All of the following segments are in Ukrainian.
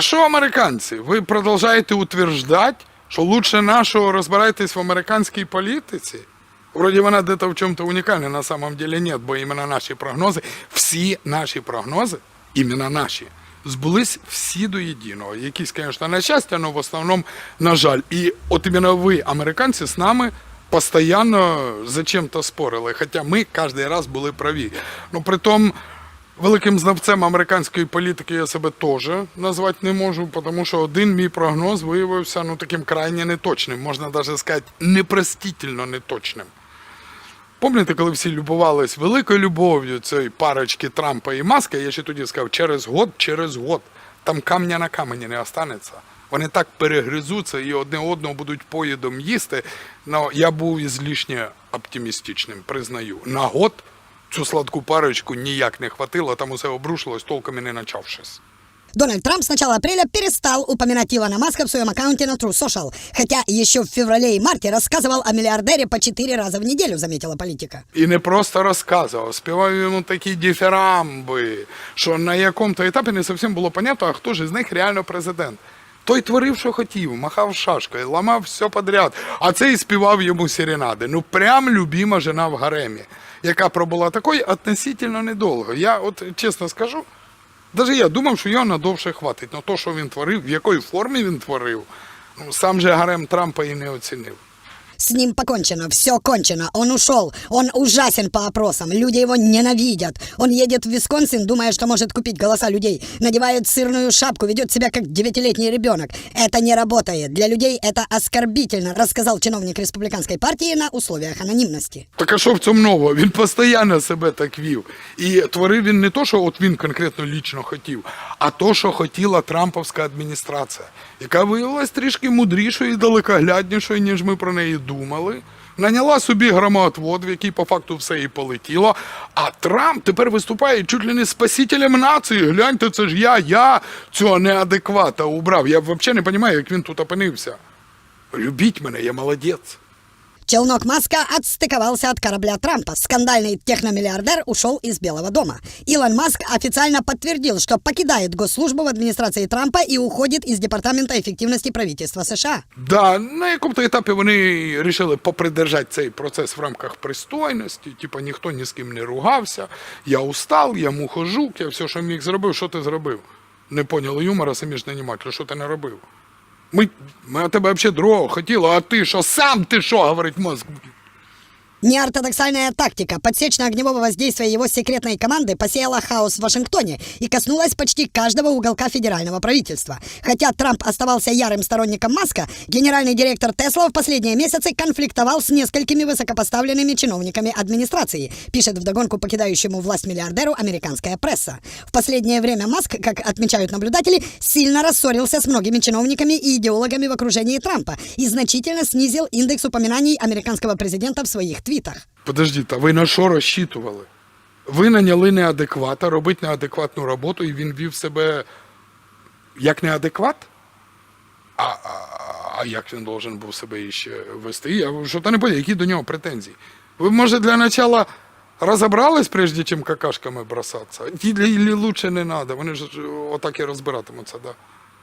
А що американці? Ви продовжуєте утверждати, що лучше нашого розбирайтесь в американській політиці? Вроді вона де-то в чому-то унікальна, на самом деле нет, бо іменно наші прогнози, всі наші прогнози, іменно наші, збулись всі до єдиного. Якісь, звісно, на щастя, але в основному, на жаль. І от іменно ви, американці, з нами постійно за чим-то спорили, хоча ми кожен раз були праві. Ну, при тому, Великим знавцем американської політики я себе теж назвати не можу, тому що один мій прогноз виявився ну таким крайне неточним, можна навіть сказати, непростительно неточним. Пам'ятаєте, коли всі любувались великою любов'ю цієї парочки Трампа і Маска, я ще тоді сказав, через год, через год, там камня на камені не останеться. Вони так перегризуться і одне одного будуть поїдом їсти. Ну, я був ізлишньо оптимістичним, признаю. На год цю сладку парочку ніяк не хватило, там усе обрушилось, толком і не начавшись. Дональд Трамп с начала апреля перестал упоминать Илона Маска в своем аккаунте на True Social, хотя еще в феврале и марте рассказывал о миллиардере по четыре раза в неделю, заметила политика. І не просто розказував, співав йому такі дифірамби, що на якому-то етапі не зовсім було понятно, а хто ж із них реально президент. Той творив, що хотів, махав шашкою, ламав все подряд, а цей співав йому серенади. Ну, прям любима жена в гаремі, яка пробула такою относительно недовго. Я от чесно скажу, навіть я думав, що його надовше хватить. Но то, що він творив, в якій формі він творив, ну, сам же гарем Трампа і не оцінив. С ним покончено, все кончено, он ушел, он ужасен по опросам, люди его ненавидят. Он едет в Висконсин, думая, что может купить голоса людей, надевает сырную шапку, ведет себя как девятилетний ребенок. Это не работает, для людей это оскорбительно, рассказал чиновник республиканской партии на условиях анонимности. Так а що в цьому нового? Він постійно себе так вів. І творив він не то, що от він конкретно лічно хотів, а то, що хотіла Трамповська адміністрація, яка виявилась трішки мудрішою і далекогляднішою, ніж ми про неї думали. Наняла собі громоотвод, в який по факту все і полетіло. А Трамп тепер виступає чуть ли не спасителем нації. Гляньте, це ж я, я цього неадеквата убрав. Я взагалі не розумію, як він тут опинився. Любіть мене, я молодець. Челнок Маска отстыковался от корабля Трампа. Скандальный техномиллиардер ушел из Белого дома. Илон Маск официально подтвердил, что покидает госслужбу в администрации Трампа и уходит из Департамента эффективности правительства США. Да, на якому-то етапі вони вирішили попридержати цей процес в рамках пристойності. Типа ніхто ні з ким не ругався. Я устал, я мухожук, я все, що міг зробив. Що ти зробив? Не поняли юмора, самі ж наніматель, що ти не робив? Ми, ми тебе взагалі другого хотіли, а ти що, сам ти що, говорить мозк? Неортодоксальная тактика подсечно-огневого воздействия его секретной команды посеяла хаос в Вашингтоне и коснулась почти каждого уголка федерального правительства. Хотя Трамп оставался ярым сторонником Маска, генеральный директор Тесла в последние месяцы конфликтовал с несколькими высокопоставленными чиновниками администрации, пишет вдогонку покидающему власть миллиардеру американская пресса. В последнее время Маск, как отмечают наблюдатели, сильно рассорился с многими чиновниками и идеологами в окружении Трампа и значительно снизил индекс упоминаний американского президента в своих твитах. Подождіть, а ви на що розчитували? Ви наняли неадеквата, робити неадекватну роботу, і він вів себе як неадекват? А, а, а як він должен був себе іще вести? Я що то не понял, які до нього претензії? Ви, може, для начала розібрались, прежде чим какашками бросатися? Или лучше не треба, вони ж отак і розбиратимуться, да.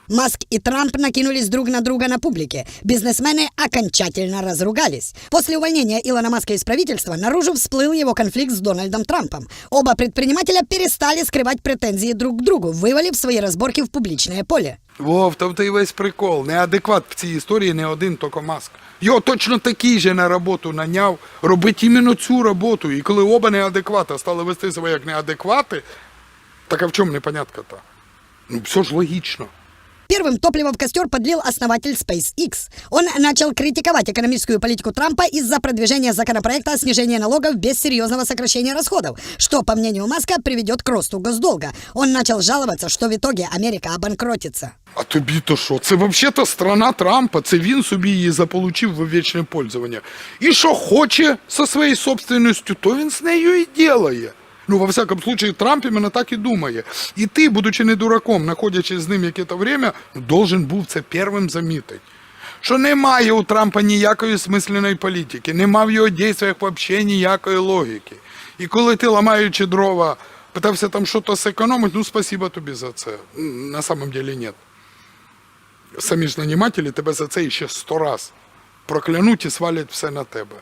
Маск и Трамп накинулись друг на друга на публике. Бизнесмены окончательно разругались. После увольнения Илона Маска из правительства наружу всплыл его конфликт с Дональдом Трампом. Оба предпринимателя перестали скрывать претензии друг к другу, вывалив свои разборки в публичное поле. Вов, там то й весь прикол. Неадекват в цій історії не один тільки Маск. Його точно такий же на роботу наняв робити іменно цю роботу. І коли оба неадеквата стали вести себе як неадеквати, так а в чому непонятка-то? Ну, все ж логічно. Первым топливо в костер подлил основатель SpaceX. Он начал критиковать экономическую политику Трампа из-за продвижения законопроекта о снижении налогов без серьезного сокращения расходов, что, по мнению Маска, приведет к росту госдолга. Он начал жаловаться, что в итоге Америка обанкротится. А тобі то що? Це взагалі-то страна Трампа, це він собі її заполучив в вічне пользування. І що хоче зі своєю собственністю, то він з нею і ділає. Ну, во всяком случае, Трамп іменно так і думає. І ти, будучи не дураком, знаходячись з ним яке-то время, должен був це первим замітити. Що немає у Трампа ніякої смисленої політики, нема в його дійствах взагалі ніякої логіки. І коли ти, ламаючи дрова, питався там щось зекономити, ну спасибо тобі за це. На самом деле нет. самі ж нанімателі тебе за це ще сто раз проклянуть і свалять все на тебе.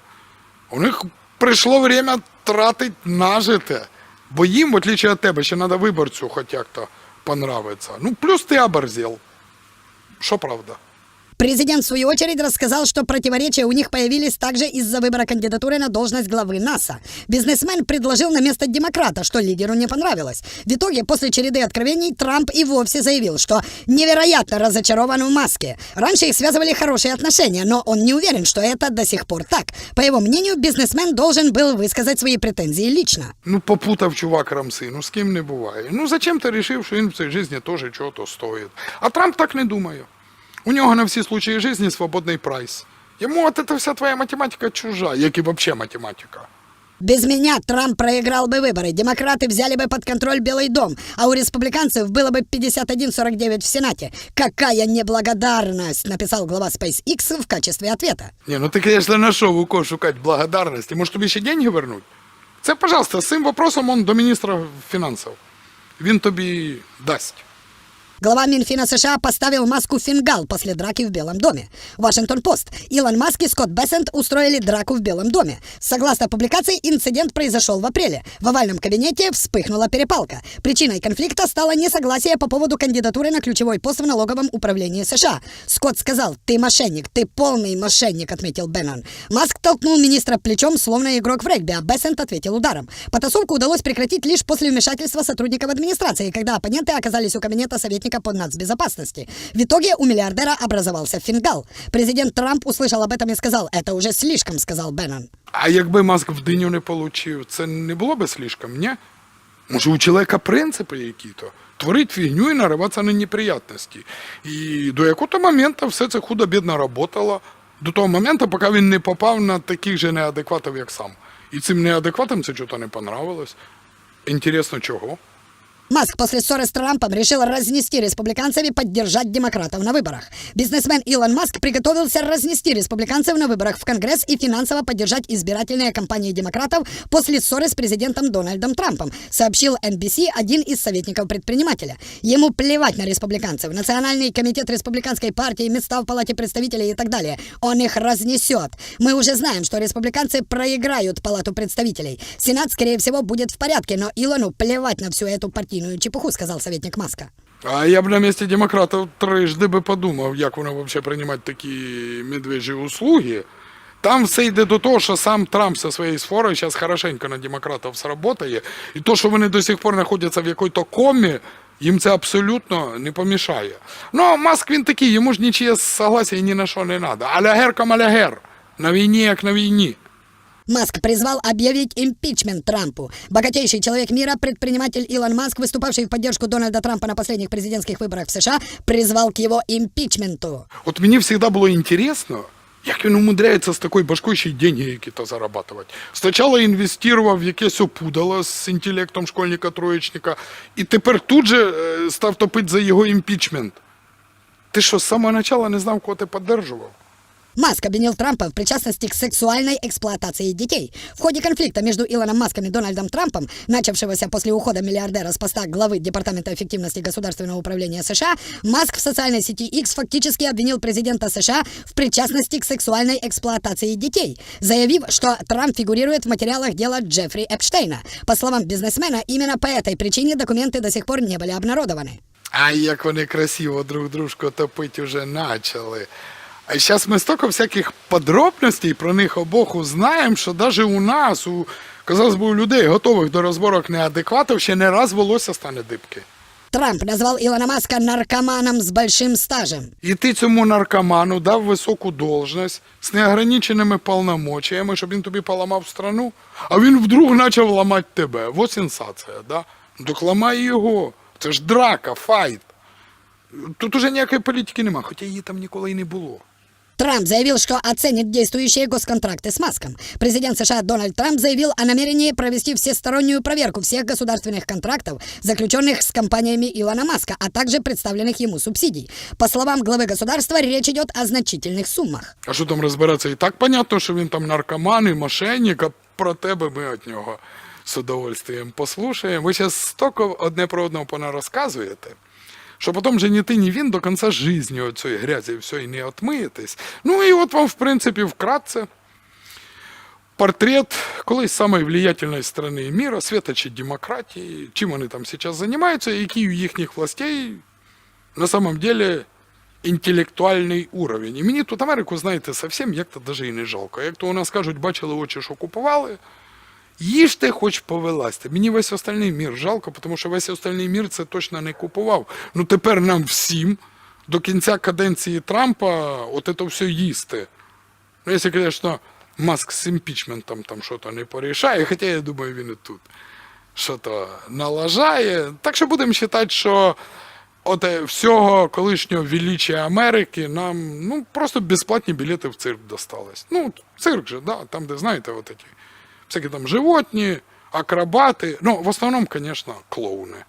У них прийшло время тратить нажите, бо їм, в отличие от тебе, ще надо виборцю хоть як-то понравиться. Ну, плюс ти оборзел. Що правда? Президент, в свою очередь, рассказал, что противоречия у них появились также из-за выбора кандидатуры на должность главы НАСА. Бизнесмен предложил на место демократа, что лидеру не понравилось. В итоге, после череды откровений, Трамп и вовсе заявил, что невероятно разочарован в Маске. Раньше их связывали хорошие отношения, но он не уверен, что это до сих пор так. По его мнению, бизнесмен должен был высказать свои претензии лично. Ну, попутав чувак рамси, ну з ким не буває. Ну, зачем ти вирішив, що він в цій житті теж чого-то стоїть? А Трамп так не думає. У нього на всі случаї житті свободний прайс. Йому от эта вся твоя математика чужа, як і взагалі математика. Без меня Трамп проиграл бы выборы, демократы взяли бы под контроль Белый дом, а у республиканцев было бы 51-49 в Сенате. Какая неблагодарность, написал глава SpaceX в качестве ответа. Не, ну ти, конечно, нашов у кого шукати благодарності. Може тобі ще деньги вернуть? Це, пожалуйста, з цим вопросом он до міністра фінансів. Він тобі дасть. Глава Минфина США поставил маску фингал после драки в Белом доме. Вашингтон-Пост. Илон Маск и Скотт Бессент устроили драку в Белом доме. Согласно публикации, инцидент произошел в апреле. В овальном кабинете вспыхнула перепалка. Причиной конфликта стало несогласие по поводу кандидатуры на ключевой пост в налоговом управлении США. Скотт сказал, ты мошенник, ты полный мошенник, отметил Беннон. Маск толкнул министра плечом, словно игрок в регби, а Бессент ответил ударом. Потасовку удалось прекратить лишь после вмешательства сотрудников администрации, когда оппоненты оказались у кабинета советника по нацбезопасности. В итоге у миллиардера образовался фингал. Президент Трамп услышал об этом и сказал, это уже слишком, сказал Беннон. А якби Маск в диню не получив, це не було би слишком, ні? Може, у чоловіка принципи які-то? Творить фігню і нариватися на неприятності. І до якого моменту все це худо-бідно работало, до того моменту, поки він не попав на таких же неадекватів, як сам. І цим неадекватам це чого не понравилось. Інтересно, чого? Маск после ссоры с Трампом решил разнести республиканцев и поддержать демократов на выборах. Бизнесмен Илон Маск приготовился разнести республиканцев на выборах в Конгресс и финансово поддержать избирательные кампании демократов после ссоры с президентом Дональдом Трампом, сообщил NBC один из советников предпринимателя. Ему плевать на республиканцев, Национальный комитет республиканской партии, места в Палате представителей и так далее. Он их разнесет. Мы уже знаем, что республиканцы проиграют Палату представителей. Сенат, скорее всего, будет в порядке, но Илону плевать на всю эту партийную чепуху, сказал советник Маска. А я б на місці демократів трижди би подумав, як воно взагалі приймати такі медвежі услуги. Там все йде до того, що сам Трамп зі своєю сфорою зараз хорошенько на демократів сработає. І то, що вони до сих пор знаходяться в якій-то комі, їм це абсолютно не помішає. Ну, Маск він такий, йому ж нічиє согласия ні на що не треба. Алягер кам алягер. На війні, як на війні. Маск призвал объявить импичмент Трампу. Богатейший человек мира, предприниматель Илон Маск, выступавший в поддержку Дональда Трампа на последних президентских выборах в США, призвал к его импичменту. От мені завжди було інтересно, як він умудряється з такою башкою ще й деньги які-то зарабатувати. Спочатку інвестував в якесь опудало з інтелектом школьника-троєчника, і тепер тут же е, став топити за його імпічмент. Ти що, з самого початку не знав, кого ти підтримував? Маск обвинил Трампа в причастности к сексуальной эксплуатации детей. В ходе конфликта между Илоном Маском и Дональдом Трампом, начавшегося после ухода миллиардера с поста главы Департамента эффективности государственного управления США, Маск в социальной сети X фактически обвинил президента США в причастности к сексуальной эксплуатации детей, заявив, что Трамп фигурирует в материалах дела Джеффри Эпштейна. По словам бизнесмена, именно по этой причине документы до сих пор не были обнародованы. А як вони красиво друг дружку топити вже почали. А зараз ми стільки всяких подробностей про них обох узнаємо, що навіть у нас, у, казалось би, у людей, готових до розборок неадекватів, ще не раз волосся стане дибки. Трамп назвал Илона Маска наркоманом с большим стажем. І ти цьому наркоману дав високу должність з неограниченими повномочиями, щоб він тобі поламав страну, а він вдруг почав ламати тебе. Ось сенсація, да? Так ламай його. Це ж драка, файт. Тут уже ніякої політики нема, хоча її там ніколи і не було. Трамп заявил, что оценит действующие госконтракты с Маском. Президент США Дональд Трамп заявил о намерении провести всестороннюю проверку всех государственных контрактов, заключенных с компаниями Илона Маска, а также представленных ему субсидий. По словам главы государства, речь идет о значительных суммах. А що там розбиратися? І так понятно, що він там наркоман і мошенник, а про тебе ми від нього з удовольствием послухаємо. Ви зараз стільки одне про одного понарозказуєте, Що потім же ні ти, ні він до кінця житті от цієї все і не отмиєтесь. Ну і от вам, в принципі, вкратце портрет колись самої влиятельної страны мира, светочі демократії, чим вони там зараз займаються, і який у їхніх властей на самом деле інтелектуальний уровень. І мені тут Америку, знаєте, совсем як-то даже і не жалко. Як то у нас кажуть, бачили очі, що купували, їжте хоч повеласти. Мені весь остальний мір жалко, тому що весь остальний мір це точно не купував. Ну тепер нам всім до кінця каденції Трампа от це все їсти. Ну, якщо, звісно, Маск з імпічментом там щось не порішає, хоча я думаю, він і тут щось налажає. Так що будемо вважати, що от всього колишнього величия Америки нам ну, просто безплатні білети в цирк достались. Ну, цирк же, да, там, де, знаєте, от эти, всякі там животні, акробаты, Ну, в основном, конечно, клоуни.